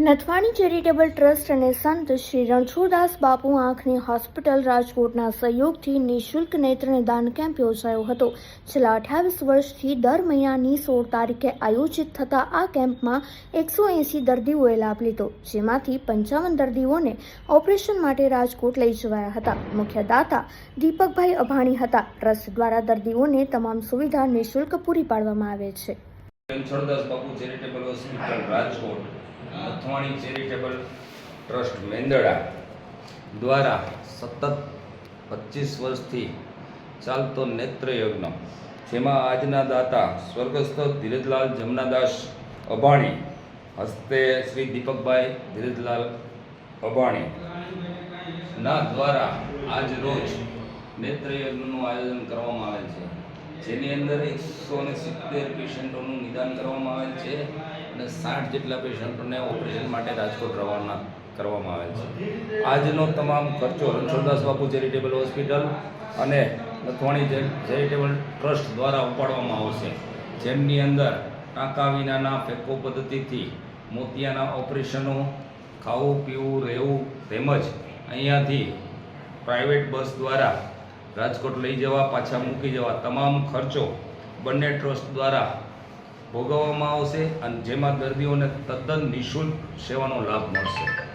Nathwani charitable trust અને સંત શ્રી રણછોડદાસ બાપુ આંખની હોસ્પિટલ રાજકોટના સહયોગથી નિઃશુલ્ક નેત્ર નિદાન કેમ્પ યોજાયો હતો. છેલ્લા અઠ્યાવીસ વર્ષથી દર મહિનાની સોળ તારીખે આયોજિત થતા આ કેમ્પમાં એકસો એંસી દર્દીઓએ લાભ લીધો, જેમાંથી પંચાવન દર્દીઓને ઓપરેશન માટે રાજકોટ લઈ જવાયા હતા. મુખ્ય દાતા દીપકભાઈ અભાણી હતા. ટ્રસ્ટ દ્વારા દર્દીઓને તમામ સુવિધા નિઃશુલ્ક પૂરી પાડવામાં આવે છે. નથવાણી ચેરિટેબલ ટ્રસ્ટ મેંદડા દ્વારા સતત પચીસ વર્ષથી ચાલતો નેત્રયજ્ઞ, જેમાં આજના દાતા સ્વર્ગસ્થ ધીરજલાલ જમનાદાસ અભાણી, હસ્તે શ્રી દીપકભાઈ ધીરજલાલ અભાણી ના દ્વારા આજ રોજ નેત્રયજ્ઞનું આયોજન કરવામાં આવેલ છે. જેની અંદર એકસો ને સિત્તેર પેશન્ટોનું નિદાન કરવામાં આવેલ છે. અને સાઠ જેટલા પેશન્ટોને ઓપરેશન માટે રાજકોટ રવાના કરવામાં આવેલ છે. આજનો તમામ ખર્ચો રણછોડદાસ બાપુ ચેરિટેબલ હોસ્પિટલ અને નથવાણી ચેરિટેબલ ટ્રસ્ટ દ્વારા ઉપાડવામાં આવશે. જેમની અંદર ટાંકા વિનાના ફેકો પદ્ધતિથી મોતિયાના ઓપરેશનો, ખાવું, પીવું, રહેવું તેમજ અહીંયાથી પ્રાઇવેટ બસ દ્વારા રાજકોટ લઈ જવા, પાછા મૂકી જવા, તમામ ખર્ચો બંને ટ્રસ્ટ દ્વારા ભોગવવામાં આવશે અને જેમાં દર્દીઓને તદ્દન નિઃશુલ્ક સેવાનો લાભ મળશે.